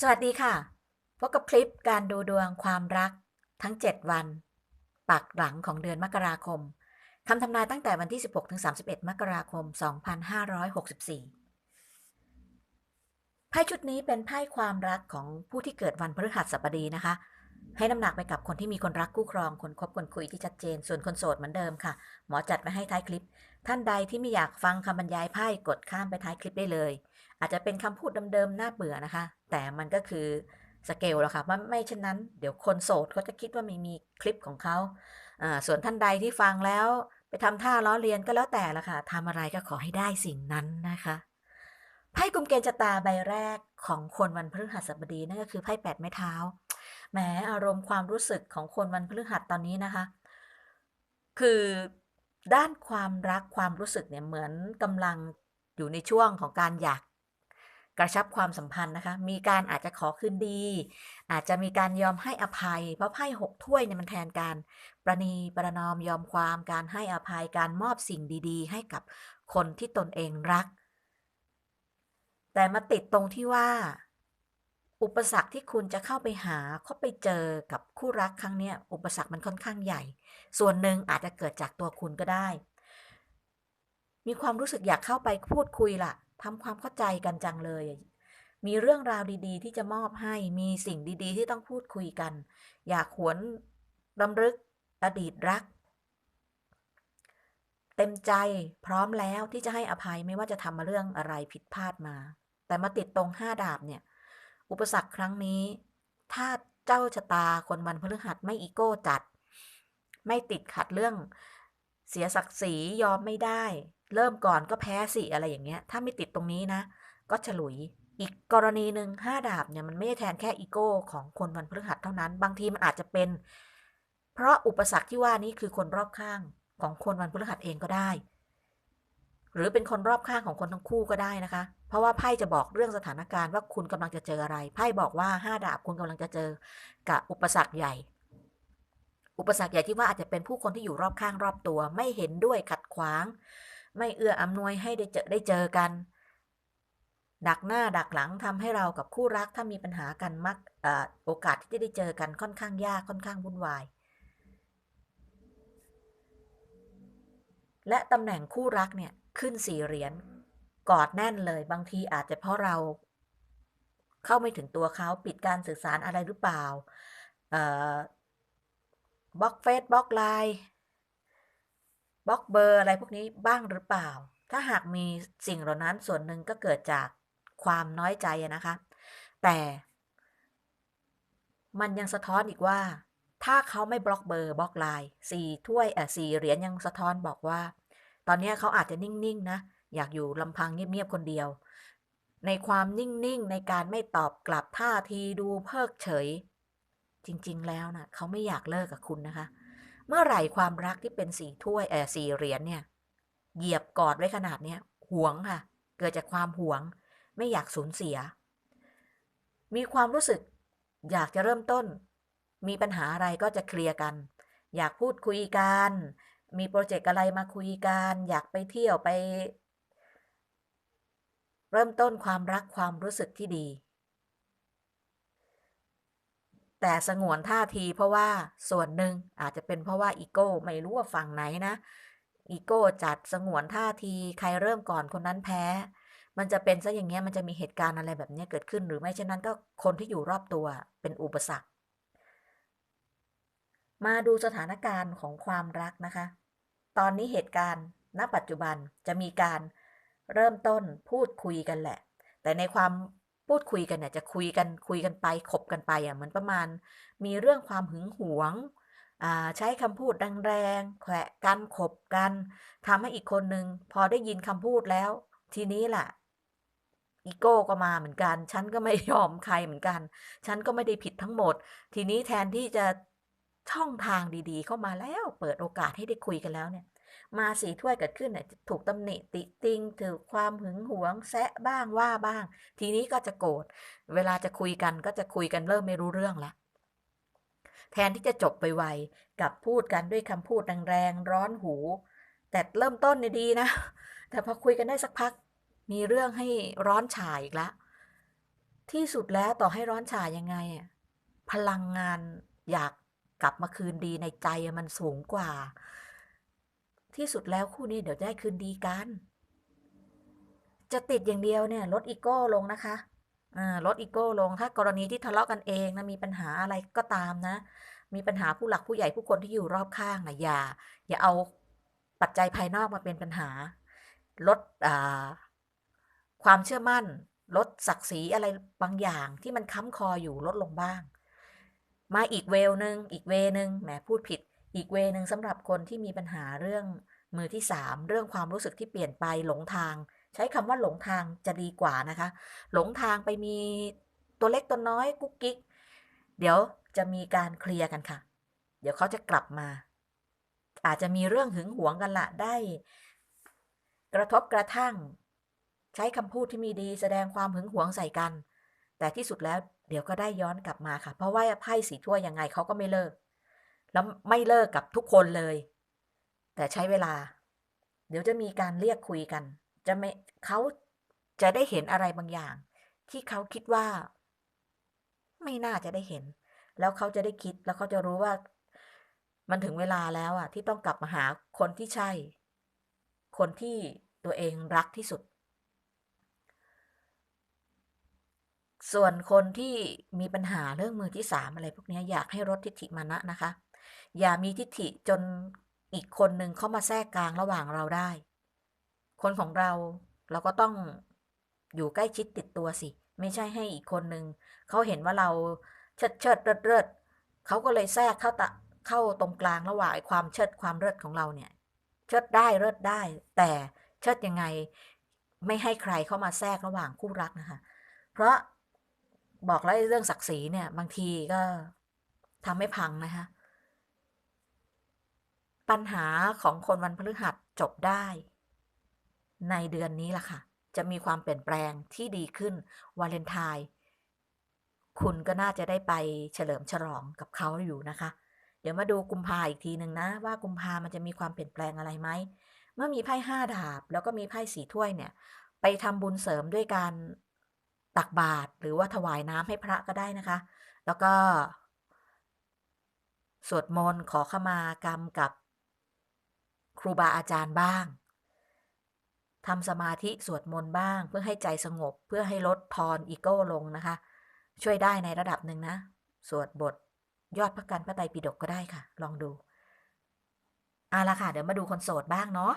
สวัสดีค่ะ พบกับคลิปการดูดวงความรักทั้ง 7 วัน ปักหลังของเดือนมกราคม คำทำนายตั้งแต่วันที่ 16 ถึง 31 มกราคม 2564 ไพ่ชุดนี้เป็นไพ่ความรักของผู้ที่เกิดวันพฤหัสบดีนะคะ ให้น้ำหนักไปกับคนที่มีคนรักคู่ครอง คนคบคนคุยที่ชัดเจน ส่วนคนโสดเหมือนเดิมค่ะ หมอจัดไว้ให้ท้ายคลิป ท่านใดที่ไม่อยากฟังคำบรรยายไพ่กดข้ามไปท้ายคลิปได้เลย อาจจะเป็นคำพูดเดิมๆน่าเบื่อนะคะ แต่มันก็คือสเกลแล้วค่ะว่าไม่เช่นนั้น เดี๋ยวคนโสดเขาจะคิดว่าไม่มีคลิปของเขาอ่าส่วนท่านใดที่ฟังแล้ว ไปทำท่าล้อเลียนก็แล้วแต่ละค่ะทำอะไรก็ขอให้ได้สิ่งนั้นนะคะไพ่กลุ่มเกณฑ์ชะตาใบแรกของคนวันพฤหัสบดีนั่นก็คือไพ่แปดไม้เท้าแหมอารมณ์ความรู้สึกของคนวันพฤหัสตอนนี้นะคะ คือด้านความรักความรู้สึกเนี่ยเหมือนกำลังอยู่ในช่วงของการอยาก กระชับความสัมพันธ์นะคะ มีการอาจจะขอคืนดี อาจจะมีการยอมให้อภัย เพราะไพ่หกถ้วยเนี่ยมันแทนการประนีประนอมยอมความการให้อภัยการมอบสิ่งดีๆ ให้กับคนที่ตนเองรัก แต่มาติดตรงที่ว่า อุปสรรคที่คุณจะเข้าไปหาเข้าไปเจอกับคู่รักครั้งเนี้ยอุปสรรคมันค่อนข้างใหญ่ ส่วนหนึ่งอาจจะเกิดจากตัวคุณก็ได้ มีความรู้สึกอยากเข้าไปพูดคุยล่ะ ทำความเข้าใจกันจังเลย มีเรื่องราวดีๆ ที่จะมอบให้ มีสิ่งดีๆ ที่ต้องพูดคุยกัน อยากหวนรำลึกอดีตรัก เต็มใจพร้อมแล้วที่จะให้อภัยไม่ว่าจะทำมาเรื่องอะไรผิดพลาดมา แต่มาติดตรงห้าดาบเนี่ย อุปสรรคครั้งนี้ ถ้าเจ้าชะตาคนวันพฤหัสไม่อีโก้จัด ไม่ติดขัดเรื่องเสียศักดิ์ศรียอมไม่ได้ เริ่มก่อนก็แพ้สิอะไรอย่างเงี้ย ถ้าไม่ติดตรงนี้นะ ก็ฉลุย อีกกรณีหนึ่งห้าดาบเนี่ยมันไม่ได้แทนแค่อีโก้ของคนวันพฤหัสเท่านั้น บางทีมันอาจจะเป็น เพราะอุปสรรคที่ว่านี้คือคนรอบข้างของคนวันพฤหัสเองก็ได้ หรือเป็นคนรอบข้างของคนทั้งคู่ก็ได้นะคะ เพราะว่าไพ่จะบอกเรื่องสถานการณ์ว่าคุณกำลังจะเจออะไร ไพ่บอกว่าห้าดาบคุณกำลังจะเจอกับอุปสรรคใหญ่อุปสรรคใหญ่ที่ว่าอาจจะเป็นผู้คนที่อยู่รอบข้างรอบตัว ไม่เห็นด้วยขัดขวาง ไม่เอื้ออำนวยให้ได้เจอได้เจอกัน ดักหน้าดักหลังทำให้เรากับคู่รักถ้ามีปัญหากันมักอโอกาสที่จะได้เจอกันค่อนข้างยากค่อนข้างวุ่นวาย และตำแหน่งคู่รักเนี่ยขึ้นสี่เหรียญกอดแน่นเลยบางทีอาจจะเพราะเราเข้าไม่ถึงตัวเขาปิดการสื่อสารอะไรหรือเปล่าบล็อกเฟซบล็อกไลน์ บล็อกเบอร์อะไรพวกนี้บ้างหรือเปล่า ถ้าหากมีสิ่งเหล่านั้นส่วนหนึ่งก็เกิดจากความน้อยใจนะคะ แต่มันยังสะท้อนอีกว่า ถ้าเขาไม่บล็อกเบอร์บล็อกไลน์สี่ถ้วยเอ่อสี่เหรียญยังสะท้อนบอกว่า ตอนนี้เขาอาจจะนิ่งๆนะ อยากอยู่ลำพังเงียบๆคนเดียว ในความนิ่งๆ ในการไม่ตอบกลับท่าทีดูเพิกเฉย จริงๆแล้วนะเขาไม่อยากเลิกกับคุณนะคะเเมื่อไหร่ความรักที่เป็นสี่ถ้วยเออสี่เหรียญเนี่ย เหยียบกอดไว้ขนาดเนี้ยหวงค่ะ เกิดจากความหวง ไม่อยากสูญเสีย มีความรู้สึก อยากจะเริ่มต้น มีปัญหาอะไรก็จะเคลียร์กัน อยากพูดคุยกัน มีโปรเจกต์อะไรมาคุยกัน อยากไปเที่ยวไป เริ่มต้นความรักความรู้สึกที่ดี แต่สงวนท่าทีเพราะว่าส่วนหนึ่งอาจจะเป็นเพราะว่าอีโก้ไม่รู้ว่าฝั่งไหนนะอีโก้จัดสงวนท่าทีใครเริ่มก่อนคนนั้นแพ้ มันจะเป็นซะอย่างเงี้ยมันจะมีเหตุการณ์อะไรแบบเนี้ยเกิดขึ้นหรือไม่เช่นนั้นก็คนที่อยู่รอบตัวเป็นอุปสรรค มาดูสถานการณ์ของความรักนะคะ ตอนนี้เหตุการณ์ณปัจจุบันจะมีการเริ่มต้นพูดคุยกันแหละ แต่ในความ พูดคุยกันเนี่ยจะคุยกันคุยกันไปขบกันไปอะเหมือนประมาณ มีเรื่องความหึงหวงใช้คำพูดแรงๆแขวะกันขบกันทำให้อีกคนนึงพอได้ยินคำพูดแล้ว ทีนี้ล่ะอีโก้ก็มาเหมือนกัน ฉันก็ไม่ยอมใครเหมือนกัน ฉันก็ไม่ได้ผิดทั้งหมด ทีนี้แทนที่จะ ช่องทางดีๆ เข้ามาแล้วเปิดโอกาสให้ได้คุยกันแล้วเนี่ย มาสีถ้วยเกิดขึ้นเนี่ยถูกตำหนิติติงถือความหึงหวงแซะบ้างว่าบ้าง ทีนี้ก็จะโกรธเวลาจะคุยกันก็จะคุยกันเริ่มไม่รู้เรื่องละแทนที่จะจบไปไวกับพูดกันด้วยคำพูดแรงๆร้อนหู แต่เริ่มต้นเนี่ยดีนะ แต่พอคุยกันได้สักพัก มีเรื่องให้ร้อนฉาอีกละที่สุดแล้วต่อให้ร้อนฉายังไงอะพลังงานอยาก กลับมาคืนดีในใจมันสูงกว่า ที่สุดแล้วคู่นี้เดี๋ยวได้คืนดีกัน จะติดอย่างเดียวเนี่ยลดอีโก้ลงนะคะลดอีโก้ลงถ้ากรณีที่ทะเลาะกันเองนะมีปัญหาอะไรก็ตามนะ มีปัญหาผู้หลักผู้ใหญ่ผู้คนที่อยู่รอบข้างนะอย่า อย่าเอาปัจจัยภายนอกมาเป็นปัญหา ลดความเชื่อมั่น ลดศักดิ์ศรีอะไรบางอย่างที่มันค้ำคออยู่ลดลงบ้าง มาอีกเวลหนึ่งอีกเวหนึ่งแหมพูดผิด อีกเวหนึ่งสำหรับคนที่มีปัญหาเรื่องมือที่สามเรื่องความรู้สึกที่เปลี่ยนไปหลงทาง ใช้คำว่าหลงทางจะดีกว่านะคะ หลงทางไปมีตัวเล็กตัวน้อยกุ๊กกิ๊กเดี๋ยวจะมีการเคลียร์กันค่ะ เดี๋ยวเขาจะกลับมา อาจจะมีเรื่องหึงหวงกันละได้ กระทบกระทั่ง ใช้คำพูดที่มีดีแสดงความหึงหวงใส่กัน แต่ที่สุดแล้ว เดี๋ยวก็ได้ย้อนกลับมาค่ะ เพราะว่าไพ่สีถ้วยยังไงเขาก็ไม่เลิก แล้วไม่เลิกกับทุกคนเลย แต่ใช้เวลา เดี๋ยวจะมีการเรียกคุยกัน จะไม่เขาจะได้เห็นอะไรบางอย่าง ที่เขาคิดว่า ไม่น่าจะได้เห็น แล้วเขาจะได้คิดแล้วเขาจะรู้ว่า มันถึงเวลาแล้วอะ ที่ต้องกลับมาหาคนที่ใช่ คนที่ตัวเองรักที่สุด ส่วนคนที่มีปัญหาเรื่องมือที่สามอะไรพวกนี้อยากให้ลดทิฏฐิมานะนะคะ อย่ามีทิฏฐิจนอีกคนหนึ่งเข้ามาแทรกกลางระหว่างเราได้ คนของเราเราก็ต้องอยู่ใกล้ชิดติดตัวสิ ไม่ใช่ให้อีกคนหนึ่งเขาเห็นว่าเราเชิดเชิดเลิศเลิศเขาก็เลยแทรกเข้าตะเข้าตรงกลางระหว่างความเชิดความเลิศของเราเนี่ย เชิดได้เลิศได้ แต่เชิดยังไงไม่ให้ใครเข้ามาแทรกระหว่างคู่รักนะคะ เพราะ บอกแล้วเรื่องศักดิ์ศรีเนี่ย บางทีก็ทำให้พังนะคะปัญหาของคนวันพฤหัสจบได้ ในเดือนนี้ล่ะค่ะ จะมีความเปลี่ยนแปลงที่ดีขึ้นวาเลนไทน์คุณก็น่าจะได้ไปเฉลิมฉลองกับเขาอยู่นะคะ เดี๋ยวมาดูกุมภาอีกทีหนึ่งนะ ว่ากุมภามันจะมีความเปลี่ยนแปลงอะไรไหมเมื่อมีไพ่ห้าดาบ แล้วก็มีไพ่สีถ้วยเนี่ย ไปทำบุญเสริมด้วยการ ตักบาตรหรือว่าถวายน้ำให้พระก็ได้นะคะ แล้วก็ สวดมนต์ขอขมากรรมกับ ครูบาอาจารย์บ้างทำสมาธิสวดมนต์บ้าง เพื่อให้ใจสงบเพื่อให้ลดทอนอีโก้ลงนะคะ ช่วยได้ในระดับหนึ่งนะ สวดบทยอดพระกันพระไตรปิฎกก็ได้ค่ะ ลองดูเอาละค่ะ เดี๋ยวมาดูคนโสดบ้างเนาะ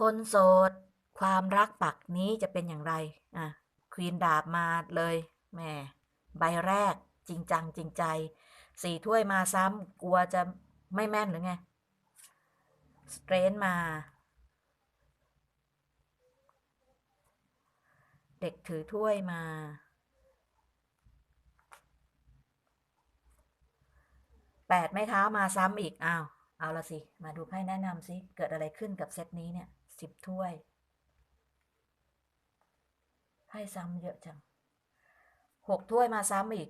คนโสด ความรักปักนี้จะเป็นอย่างไร อะควีนดาบมาเลยแหมใบแรกจริงจังจริงใจ สี่ถ้วยมาซ้ำกลัวจะไม่แม่นหรือไง สเตรนมา เด็กถือถ้วยมา แปดไม้เท้ามาซ้ำอีก อ้าว เอาละสิ มาดูไพ่แนะนำสิ เกิดอะไรขึ้นกับเซตนี้เนี่ยสิบถ้วย ไพ่ซ้ำเยอะจังหกถ้วยมาซ้ำอีก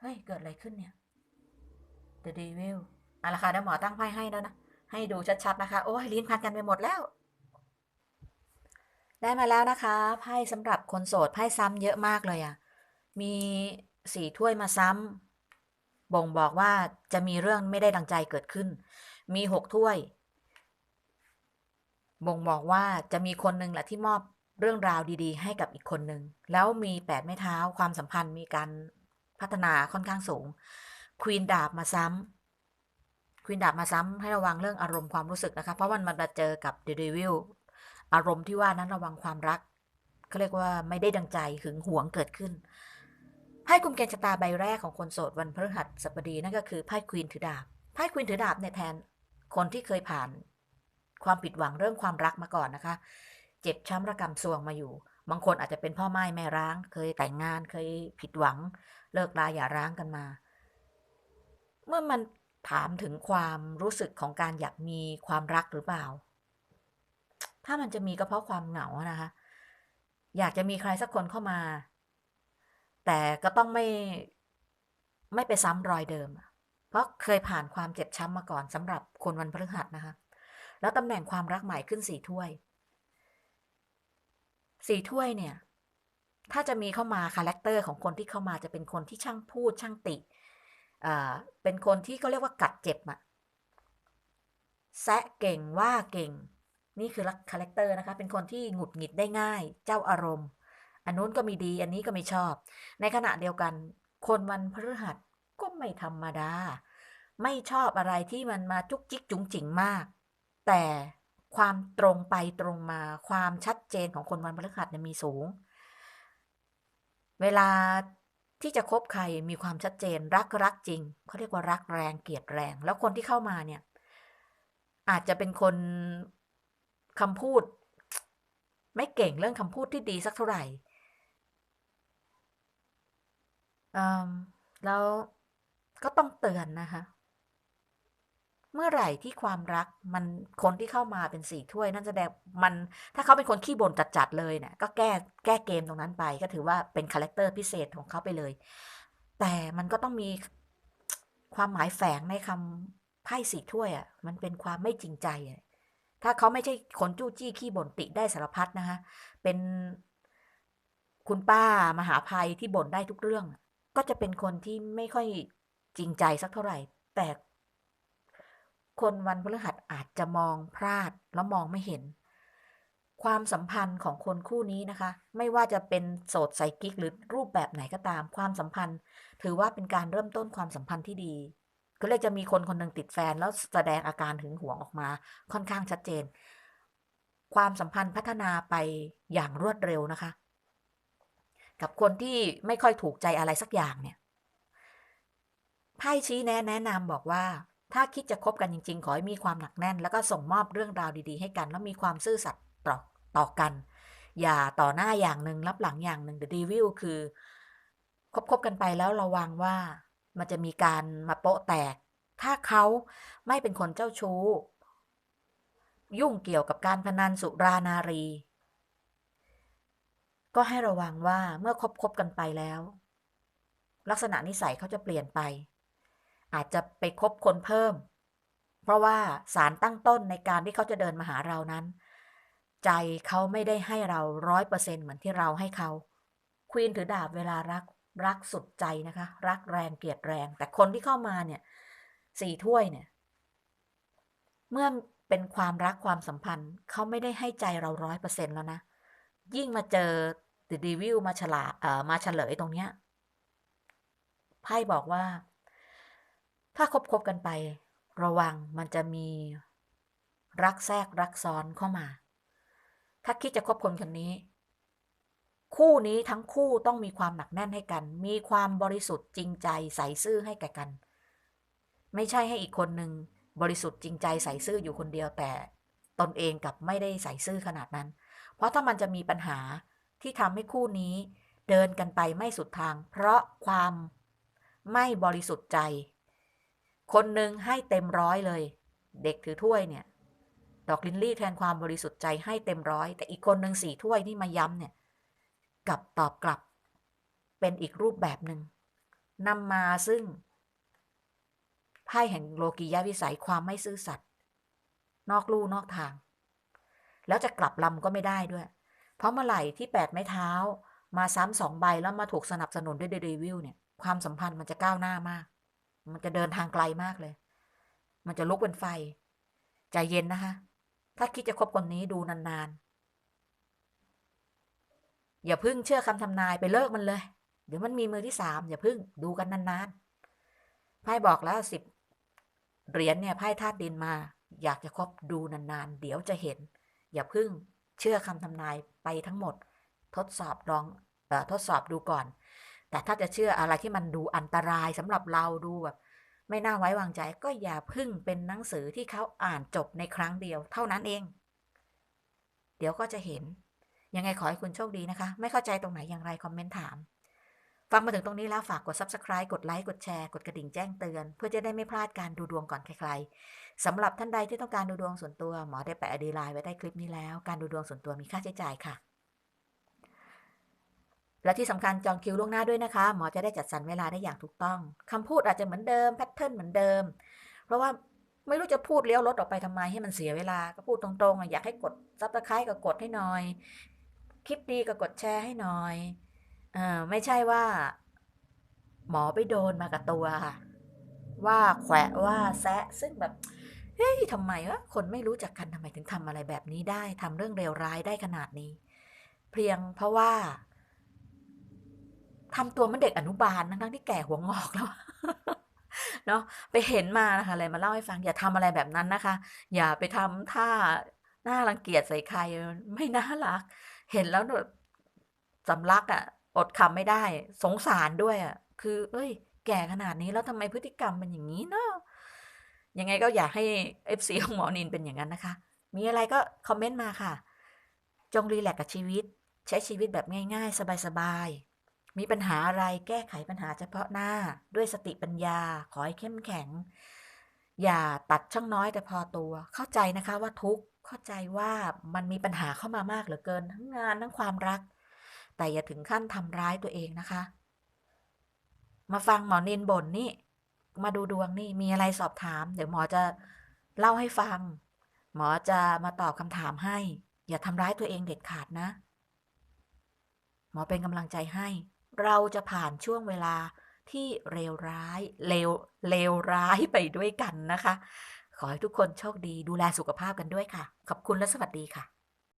เฮ้ย เกิดอะไรขึ้นเนี่ย The Devil เอาละค่ะเดี๋ยวหมอตั้งไพ่ให้แล้วนะ ให้ดูชัดๆนะคะ โอ้ยลิ้นพันกันไปหมดแล้ว ได้มาแล้วนะคะ ไพ่สำหรับคนโสด ไพ่ซ้ำเยอะมากเลยอะ่ะ มีสี่ถ้วยมาซ้ำบ่งบอกว่าจะมีเรื่องไม่ได้ดังใจเกิดขึ้น มีหกถ้วย บ่งบอกว่าจะมีคนหนึ่งแหละที่มอบ เรื่องราวดีๆ ให้กับอีกคนหนึ่งแล้วมีแปดไม้เท้าความสัมพันธ์มีการพัฒนาค่อนข้างสูงควีนดาบมาซ้ำควีนดาบมาซ้ำให้ระวังเรื่องอารมณ์ความรู้สึกนะคะ เพราะมันมาเจอกับเดวิลอารมณ์ที่ว่านั้นระวังความรักเขาเรียกว่าไม่ได้ดังใจหึงหวงเกิดขึ้นไพ่กุมเกณฑ์ชะตาใบแรกของคนโสดวันพฤหัสบดีนั่นก็คือไพ่ควีนถือดาบไพ่ควีนถือดาบเนี่ยแทนคนที่เคยผ่าน ความผิดหวังเรื่องความรักมาก่อนนะคะ เจ็บช้ำระกำซวงมาอยู่ บางคนอาจจะเป็นพ่อไม้แม่ร้าง เคยแต่งงานเคยผิดหวัง เลิกลาอย่าร้างกันมา เมื่อมันถามถึงความรู้สึกของการอยากมีความรักหรือเปล่า ถ้ามันจะมีก็เพราะความเหงานะคะ อยากจะมีใครสักคนเข้ามา แต่ก็ต้องไม่ไม่ไปซ้ำรอยเดิม เพราะเคยผ่านความเจ็บช้ำมาก่อนสำหรับคนวันพฤหัสนะคะ แล้วตำแหน่งความรักใหม่ขึ้นสี่ถ้วย สี่ถ้วยเนี่ย ถ้าจะมีเข้ามาคาแรคเตอร์ของคนที่เข้ามาจะเป็นคนที่ช่างพูดช่างติอ่าเป็นคนที่เขาเรียกว่ากัดเจ็บอะแซะเก่งว่าเก่ง นี่คือลักคาแรคเตอร์นะคะ เป็นคนที่หงุดหงิดได้ง่าย เจ้าอารมณ์ อันนู้นก็มีดี อันนี้ก็ไม่ชอบ ในขณะเดียวกัน คนวันพฤหัสก็ไม่ธรรมดา ไม่ชอบอะไรที่มันมาจุกจิกจุงจิงมาก แต่ ความตรงไปตรงมา ความชัดเจนของคนวันพฤหัสเนี่ยมีสูง เวลาที่จะคบใครมีความชัดเจนรักรักจริงเขาเรียกว่ารักแรงเกลียดแรง แล้วคนที่เข้ามาเนี่ย อาจจะเป็นคนคำพูด ไม่เก่งเรื่องคำพูดที่ดีสักเท่าไหร่แล้วก็ต้องเตือนนะคะ เมื่อไหร่ที่ความรักมันคนที่เข้ามาเป็นสี่ถ้วย นั่นแสดงมันถ้าเขาเป็นคนขี้บ่นจัดๆเลยเนี่ยก็แก้แก้เกมตรงนั้นไป ก็ถือว่าเป็นคาแรคเตอร์พิเศษของเขาไปเลย แต่มันก็ต้องมีความหมายแฝงในคำไพ่สี่ถ้วยอะ่ะมันเป็นความไม่จริงใจอะถ้าเขาไม่ใช่คนจู้จี้ขี้บ่นติได้สารพัดนะคะเป็นคุณป้ามหาภัยที่บ่นได้ทุกเรื่อง ก็จะเป็นคนที่ไม่ค่อยจริงใจสักเท่าไหร่ แต่ คนวันพฤหัสอาจจะมองพลาดแล้วมองไม่เห็น ความสัมพันธ์ของคนคู่นี้นะคะ ไม่ว่าจะเป็นโสดไซกิกหรือรูปแบบไหนก็ตาม ความสัมพันธ์ ถือว่าเป็นการเริ่มต้นความสัมพันธ์ที่ดีก็เลยจะมีคนคนหนึ่งติดแฟนแล้วแสดงอาการหึงหวงออกมาค่อนข้างชัดเจน ความสัมพันธ์พัฒนาไปอย่างรวดเร็วนะคะ กับคนที่ไม่ค่อยถูกใจอะไรสักอย่างเนี่ยไพ่ชี้แนะแนะนำบอกว่า ถ้าคิดจะคบกันจริง ๆ ขอให้มีความหนักแน่น แล้วก็ส่งมอบเรื่องราวดีๆ ให้กัน แล้วมีความซื่อสัตย์ต่อต่อกัน อย่าต่อหน้าอย่างหนึ่งรับหลังอย่างหนึ่ง The Devil คือคบคบกันไปแล้วระวังว่ามันจะมีการมาโปะแตก ถ้าเขาไม่เป็นคนเจ้าชู้ ยุ่งเกี่ยวกับการพนันสุรานารี ก็ให้ระวังว่าเมื่อคบคบกันไปแล้ว ลักษณะนิสัยเขาจะเปลี่ยนไป อาจจะไปคบคนเพิ่ม เพราะว่าสารตั้งต้นในการที่เขาจะเดินมาหาเรานั้น ใจเขาไม่ได้ให้เราร้อยเปอร์เซ็นเหมือนที่เราให้เขาควีนถือดาบเวลารักรักสุดใจนะคะ รักแรงเกลียดแรง แต่คนที่เข้ามาเนี่ยสี่ถ้วยเนี่ย เมื่อเป็นความรักความสัมพันธ์เขาไม่ได้ให้ใจเราร้อยเปอร์เซ็นแล้วนะ ยิ่งมาเจอดิดีวิวมาฉลาเอ่อมาเฉลยตรงเนี้ยไพ่บอกว่า ถ้าคบคบกันไป ระวังมันจะมีรักแทรกรักซ้อนเข้ามา ถ้าคิดจะคบคนคนนี้ คู่นี้ทั้งคู่ต้องมีความหนักแน่นให้กัน มีความบริสุทธิ์จริงใจใส่ซื่อให้แก่กัน ไม่ใช่ให้อีกคนหนึ่งบริสุทธิ์จริงใจใส่ซื่ออยู่คนเดียวแต่ตนเองกับไม่ได้ใส่ซื่อขนาดนั้น เพราะถ้ามันจะมีปัญหาที่ทำให้คู่นี้เดินกันไปไม่สุดทาง เพราะความไม่บริสุทธิ์ใจ คนหนึ่งให้เต็มร้อยเลย เด็กถือถ้วยเนี่ย ดอกลินลี่แทนความบริสุทธิ์ใจให้เต็มร้อย แต่อีกคนหนึ่งสี่ถ้วยที่มาย้ำเนี่ยกับตอบกลับ เป็นอีกรูปแบบหนึ่งนำมาซึ่งไพ่แห่งโลกียะวิสัยความไม่ซื่อสัตย์นอกลู่นอกทาง แล้วจะกลับลำก็ไม่ได้ด้วย เพราะเมื่อไหร่ที่แปดไม้เท้า มาซ้ำสองใบแล้วมาถูกสนับสนุนด้วยเดวิลเนี่ย ความสัมพันธ์มันจะก้าวหน้ามาก มันจะเดินทางไกลมากเลย มันจะลุกเป็นไฟ ใจเย็นนะคะ ถ้าคิดจะคบคนนี้ดูนานๆ อย่าพึ่งเชื่อคำทำนายไปเลิกมันเลย เดี๋ยวมันมีมือที่สามอย่าพึ่งดูกันนานๆ ไพ่บอกแล้วสิบเหรียญเนี่ยไพ่ธาตุดินมา อยากจะคบดูนานๆ เดี๋ยวจะเห็น อย่าพึ่งเชื่อคำทำนายไปทั้งหมด ทดสอบลองอทดสอบดูก่อน แต่ถ้าจะเชื่ออะไรที่มันดูอันตรายสำหรับเราดูแบบไม่น่าไว้วางใจก็อย่าพึ่งเป็นหนังสือที่เขาอ่านจบในครั้งเดียว เท่านั้นเอง เดี๋ยวก็จะเห็น ยังไงขอให้คุณโชคดีนะคะ ไม่เข้าใจตรงไหนอย่างไรคอมเมนต์ถาม ฟังมาถึงตรงนี้แล้วฝากกด subscribe กดไลค์กดแชร์กดกระดิ่งแจ้งเตือน เพื่อจะได้ไม่พลาดการดูดวงก่อนใครๆสำหรับท่านใดที่ต้องการดูดวงส่วนตัวหมอได้แปะอดีไลน์ไว้ใต้คลิปนี้แล้ว การดูดวงส่วนตัวมีค่าใช้จ่ายค่ะ และที่สำคัญจองคิวล่วงหน้าด้วยนะคะ หมอจะได้จัดสรรเวลาได้อย่างถูกต้องคำพูดอาจจะเหมือนเดิมแพทเทิร์นเหมือนเดิม เพราะว่าไม่รู้จะพูดเลี้ยวรถออกไปทำไมให้มันเสียเวลาก็พูดตรงๆอยากให้กดซับสไครต์ก็กดให้หน่อย คลิปดีก็กดแชร์ให้หน่อยเออไม่ใช่ว่า หมอไปโดนมากับตัวค่ะว่าแขวะว่าแซะซึ่งแบบเฮ้ยทำไมวะคนไม่รู้จักกันทำไมถึงทำอะไรแบบนี้ได้ทำเรื่องเลวร้ายได้ขนาดนี้ เพียงเพราะว่า ทำตัวเหมันเด็กอนุบาลทั้งที่แก่หัวงอกแล้วเนาะไปเห็นมานะคะเลยมาเล่าให้ฟังอย่าทำอะไรแบบนั้นนะคะ อย่าไปทำท่าหน่ารังเกียจใส่ใครไม่น่ารัก เห็นแล้วแบบสำลักอะ่ะ อดคำไม่ได้ สงสารด้วยอะ่ะ คือ เอ้ย แก่ขนาดนี้แล้วทำไมพฤติกรรมเป็นอย่างนี้เนาะยังไงก็อยากให้ FC ของหมอนินเป็นอย่างนั้นนะคะ มีอะไรก็คอมเมนต์มาค่ะ จงรีแลกกับชีวิต ใช้ชีวิตแบบง่าย ๆ สบายๆ มีปัญหาอะไรแก้ไขปัญหาเฉพาะหน้าด้วยสติปัญญาขอให้เข้มแข็ง อย่าตัดช่างน้อยแต่พอตัว เข้าใจนะคะว่าทุกข์เข้าใจว่ามันมีปัญหาเข้ามามากเหลือเกิน ทั้งงานทั้งความรัก แต่อย่าถึงขั้นทำร้ายตัวเองนะคะ มาฟังหมอเนนบ่นนี่ มาดูดวงนี่มีอะไรสอบถาม เดี๋ยวหมอจะเล่าให้ฟัง หมอจะมาตอบคำถามให้ อย่าทำร้ายตัวเองเด็ดขาดนะ หมอเป็นกำลังใจให้ เราจะผ่านช่วงเวลาที่เลวร้ายเลวเลวร้ายไปด้วยกันนะคะ ขอให้ทุกคนโชคดีดูแลสุขภาพกันด้วยค่ะ ขอบคุณและสวัสดีค่ะ